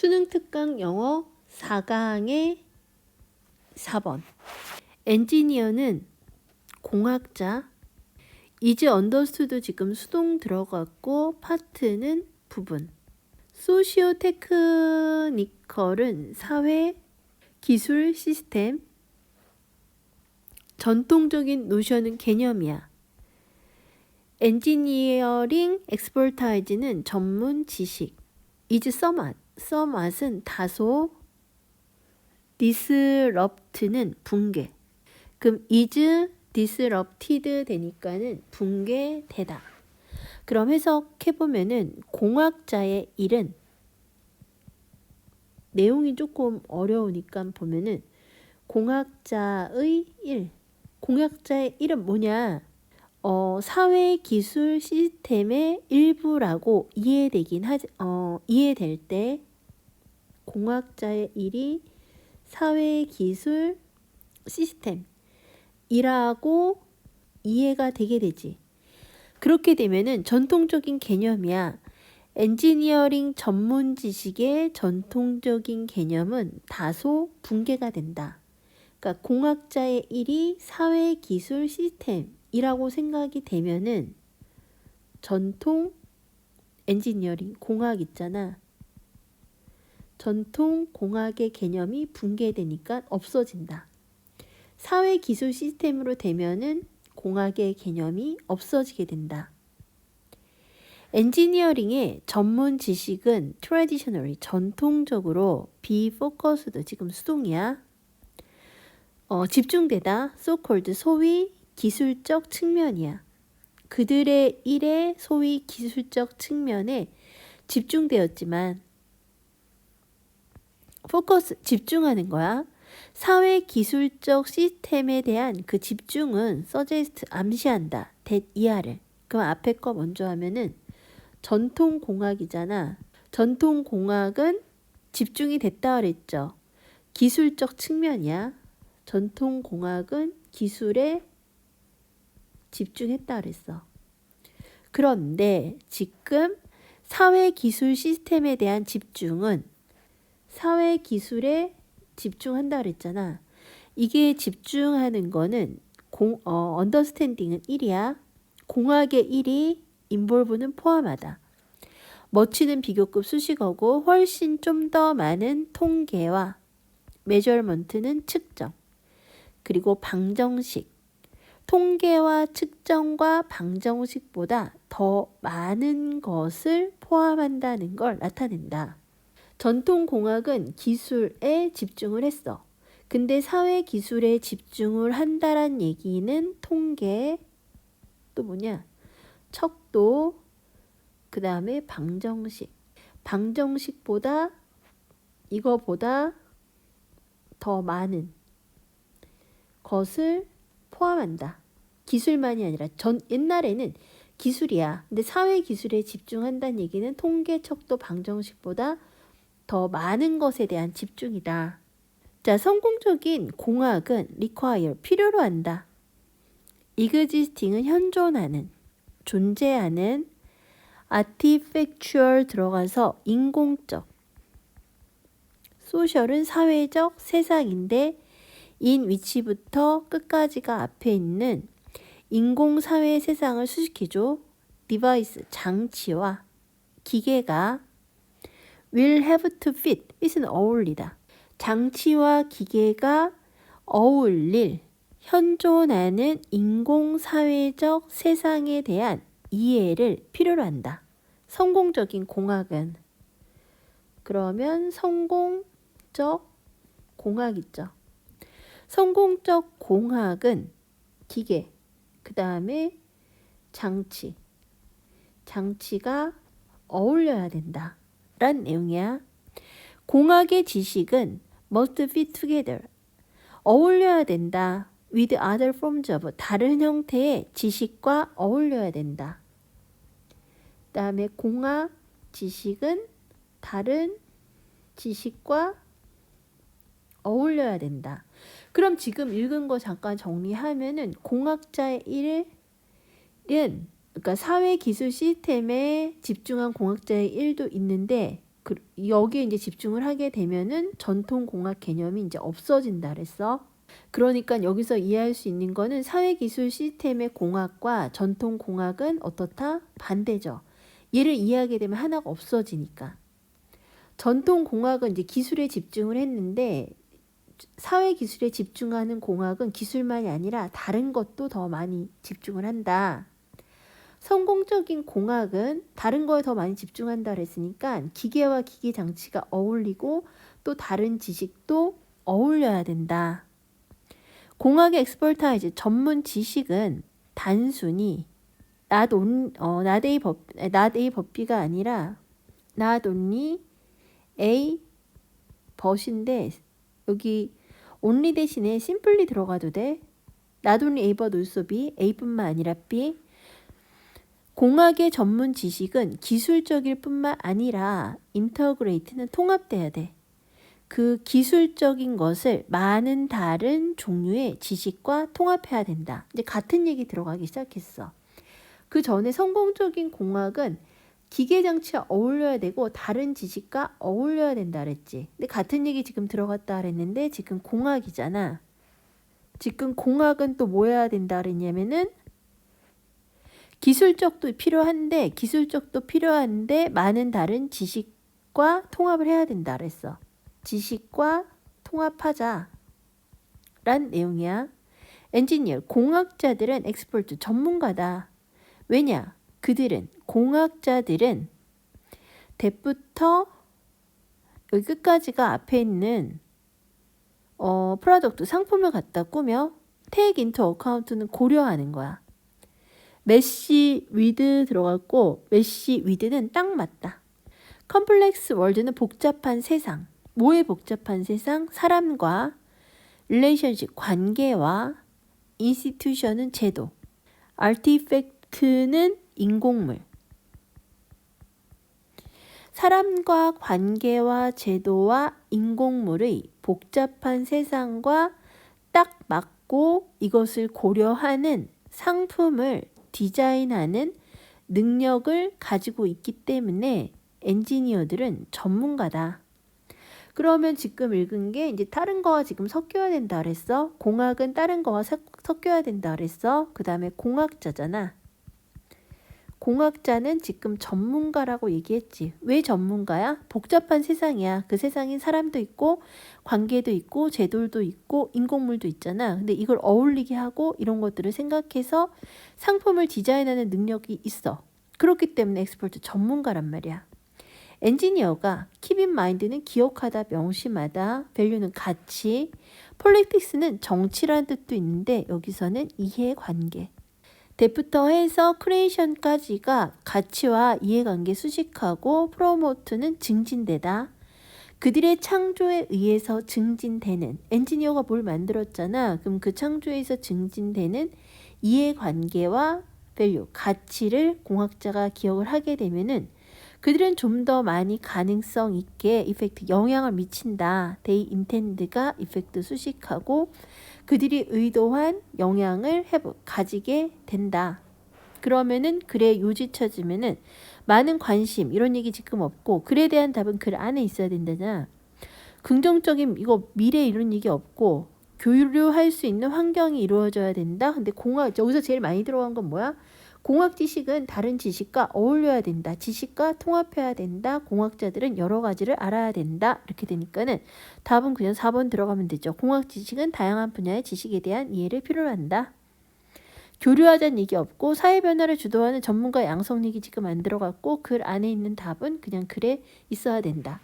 수능 특강 영어 4강의 4번. 엔지니어는 공학자. 이즈 언더스투드 지금 수동 들어갔고 파트는 부분. 소시오 테크니컬은 사회 기술 시스템. 전통적인 노션은 개념이야. 엔지니어링 엑스퍼타이즈는 전문 지식. 이즈 써맛. 써맛은 다소. 디스럽트는 붕괴. 그럼 is disrupted 되니까는 붕괴되다. 그럼 해석해 보면은 공학자의 일은 내용이 조금 어려우니까 보면은 공학자의 일. 공학자의 일은 뭐냐? 어, 사회 기술 시스템의 일부라고 이해되긴 하지, 어, 이해될 때 공학자의 일이 사회 기술 시스템이라고 이해가 되게 되지. 그렇게 되면은 전통적인 개념이야. 엔지니어링 전문 지식의 전통적인 개념은 다소 붕괴가 된다. 그러니까 공학자의 일이 사회 기술 시스템이라고 생각이 되면은 전통 엔지니어링 공학 있잖아. 전통 공학의 개념이 붕괴되니까 없어진다. 사회 기술 시스템으로 되면은 공학의 개념이 없어지게 된다. 엔지니어링의 전문 지식은 traditionally 전통적으로 focused 지금 수동이야. 어, 집중되다 so-called 소위 기술적 측면이야. 그들의 일에 소위 기술적 측면에 집중되었지만 포커스 집중하는 거야. 사회 기술적 시스템에 대한 그 집중은 서제스트 암시한다. that 이하를. 그럼 앞에 거 먼저 하면은 전통 공학이잖아. 전통 공학은 집중이 됐다 그랬죠. 기술적 측면이야. 전통 공학은 기술에 집중했다 그랬어. 그런데 지금 사회 기술 시스템에 대한 집중은 사회 기술에 집중한다 그랬잖아. 이게 집중하는 거는 공, 어, 언더스탠딩은 1이야. 공학의 1이 인볼브는 포함하다. 머치는 비교급 수식어고 훨씬 좀 더 많은 통계와 메저먼트는 측정. 그리고 방정식. 통계와 측정과 방정식보다 더 많은 것을 포함한다는 걸 나타낸다. 전통 공학은 기술에 집중을 했어. 근데 사회 기술에 집중을 한다란 얘기는 통계 또 뭐냐? 척도 그 다음에 방정식. 방정식보다 이거보다 더 많은 것을 포함한다. 기술만이 아니라 전 옛날에는 기술이야. 근데 사회 기술에 집중한다는 얘기는 통계, 척도, 방정식보다 더 많은 것에 대한 집중이다. 자, 성공적인 공학은 require 필요로 한다. existing은 현존하는, 존재하는, artifactual 들어가서 인공적, 소셜은 사회적 세상인데 인 위치부터 끝까지가 앞에 있는 인공사회 세상을 수식해줘. 디바이스, 장치와 기계가 will have to fit, fit은 어울리다. 장치와 기계가 어울릴 현존하는 인공사회적 세상에 대한 이해를 필요로 한다. 성공적인 공학은 그러면 성공적 공학 있죠. 성공적 공학은 기계, 그 다음에 장치, 장치가 어울려야 된다. 란 내용이야. 공학의 지식은 must fit together. 어울려야 된다. with other forms of 다른 형태의 지식과 어울려야 된다. 그 다음에 공학 지식은 다른 지식과 어울려야 된다. 그럼 지금 읽은 거 잠깐 정리하면은 공학자의 일은 그러니까 사회 기술 시스템에 집중한 공학자의 일도 있는데 그, 여기에 이제 집중을 하게 되면은 전통 공학 개념이 이제 없어진다 그랬어. 그러니까 여기서 이해할 수 있는 거는 사회 기술 시스템의 공학과 전통 공학은 어떻다? 반대죠. 얘를 이해하게 되면 하나가 없어지니까. 전통 공학은 이제 기술에 집중을 했는데 사회 기술에 집중하는 공학은 기술만이 아니라 다른 것도 더 많이 집중을 한다. 성공적인 공학은 다른 거에 더 많이 집중한다 그랬으니까 기계와 기계 장치가 어울리고 또 다른 지식도 어울려야 된다. 공학의 엑스퍼타이즈 전문 지식은 단순히 not, on, 어, not, a 법, not a 법비가 아니라 not only a 벗인데 여기 only 대신에 simply 들어가도 돼. not only a but also b, a뿐만 아니라 b. 공학의 전문 지식은 기술적일 뿐만 아니라 인터그레이트는 통합돼야 돼. 그 기술적인 것을 많은 다른 종류의 지식과 통합해야 된다. 이제 같은 얘기 들어가기 시작했어. 그 전에 성공적인 공학은 기계 장치와 어울려야 되고 다른 지식과 어울려야 된다 그랬지. 근데 같은 얘기 지금 들어갔다 그랬는데 지금 공학이잖아. 지금 공학은 또 뭐 해야 된다 그랬냐면은 기술적도 필요한데 기술적도 필요한데 많은 다른 지식과 통합을 해야 된다 그랬어. 지식과 통합하자. 란 내용이야. 엔지니어, 공학자들은 엑스퍼트, 전문가다. 왜냐? 그들은, 공학자들은 대부터 여기 끝까지가 앞에 있는 어, 프로덕트, 상품을 갖다 꾸며 테이크 인터 어카운트는 고려하는 거야. 메시 위드 들어갔고 메시 위드는 딱 맞다. 컴플렉스 월드는 복잡한 세상. 뭐의 복잡한 세상? 사람과 릴레이션십 관계와 인스티튜션은 제도. 아티팩트는 인공물. 사람과 관계와 제도와 인공물의 복잡한 세상과 딱 맞고 이것을 고려하는 상품을 디자인하는 능력을 가지고 있기 때문에 엔지니어들은 전문가다. 그러면 지금 읽은 게 이제 다른 거와 지금 섞여야 된다 그랬어. 공학은 다른 거와 섞- 섞여야 된다 그랬어. 그 다음에 공학자잖아. 공학자는 지금 전문가라고 얘기했지. 왜 전문가야? 복잡한 세상이야. 그 세상엔 사람도 있고, 관계도 있고, 제도도 있고, 인공물도 있잖아. 근데 이걸 어울리게 하고, 이런 것들을 생각해서 상품을 디자인하는 능력이 있어. 그렇기 때문에 엑스퍼트 전문가란 말이야. 엔지니어가 in mind는 기억하다, 명심하다, value는 가치, politics는 정치라는 뜻도 있는데 여기서는 이해 관계. 데프터 해서 크리에이션까지가 가치와 이해관계 수식하고 프로모트는 증진되다. 그들의 창조에 의해서 증진되는 엔지니어가 뭘 만들었잖아. 그럼 그 창조에서 증진되는 이해관계와 밸류, 가치를 공학자가 기억을 하게 되면은 그들은 좀 더 많이 가능성 있게 이펙트 영향을 미친다. 데이 인텐드가 이펙트 수식하고 그들이 의도한 영향을 해보, 가지게 된다. 그러면은 글의 요지 찾으면은 많은 관심 이런 얘기 지금 없고 글에 대한 답은 글 안에 있어야 된다잖아. 긍정적인 이거 미래 이런 얘기 없고 교류할 수 있는 환경이 이루어져야 된다. 근데 공학 여기서 제일 많이 들어간 건 뭐야? 공학 지식은 다른 지식과 어울려야 된다. 지식과 통합해야 된다. 공학자들은 여러 가지를 알아야 된다. 이렇게 되니까는 답은 그냥 4번 들어가면 되죠. 공학 지식은 다양한 분야의 지식에 대한 이해를 필요로 한다. 교류하자는 얘기 없고 사회 변화를 주도하는 전문가 양성 얘기 지금 안 들어갔고 글 안에 있는 답은 그냥 글에 있어야 된다.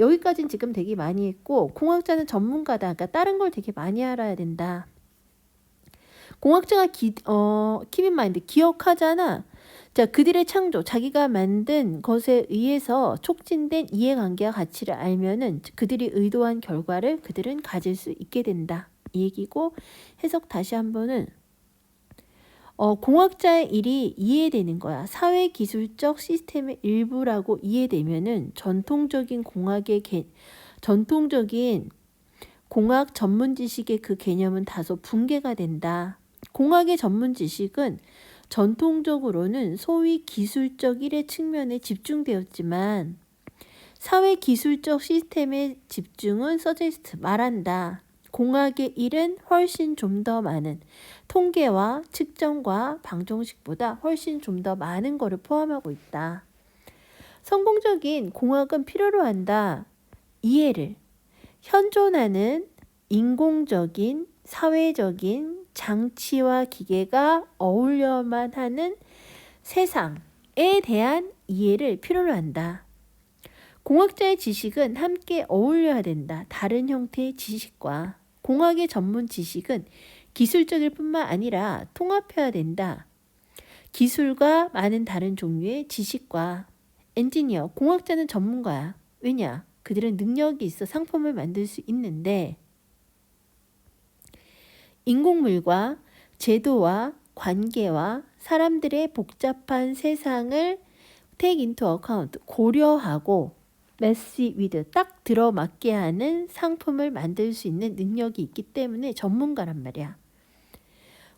여기까지는 지금 되게 많이 했고 공학자는 전문가다. 그러니까 다른 걸 되게 많이 알아야 된다. 공학자가 기, 어, 키빈마인드 기억하잖아. 자, 그들의 창조, 자기가 만든 것에 의해서 촉진된 이해관계와 가치를 알면은 그들이 의도한 결과를 그들은 가질 수 있게 된다. 이 얘기고 해석 다시 한번은 어, 공학자의 일이 이해되는 거야. 사회 기술적 시스템의 일부라고 이해되면은 전통적인 공학의 개, 전통적인 공학 전문 지식의 그 개념은 다소 붕괴가 된다. 공학의 전문 지식은 전통적으로는 소위 기술적 일의 측면에 집중되었지만 사회 기술적 시스템의 집중은 서제스트 말한다. 공학의 일은 훨씬 좀 더 많은 통계와 측정과 방정식보다 훨씬 좀 더 많은 것을 포함하고 있다. 성공적인 공학은 필요로 한다. 이해를 현존하는 인공적인 사회적인 장치와 기계가 어울려만 하는 세상에 대한 이해를 필요로 한다. 공학자의 지식은 함께 어울려야 된다. 다른 형태의 지식과 공학의 전문 지식은 기술적일 뿐만 아니라 통합해야 된다. 기술과 많은 다른 종류의 지식과 엔지니어, 공학자는 전문가야. 왜냐? 그들은 능력이 있어 상품을 만들 수 있는데 인공물과 제도와 관계와 사람들의 복잡한 세상을 take into account 고려하고 메시 위드 딱 들어맞게 하는 상품을 만들 수 있는 능력이 있기 때문에 전문가란 말이야.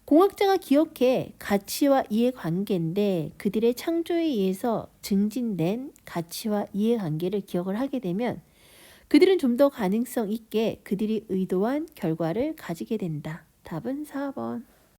공학자가 기억해 가치와 이해관계인데 그들의 창조에 의해서 증진된 가치와 이해관계를 기억을 하게 되면 그들은 좀 더 가능성 있게 그들이 의도한 결과를 가지게 된다. 답은 4번.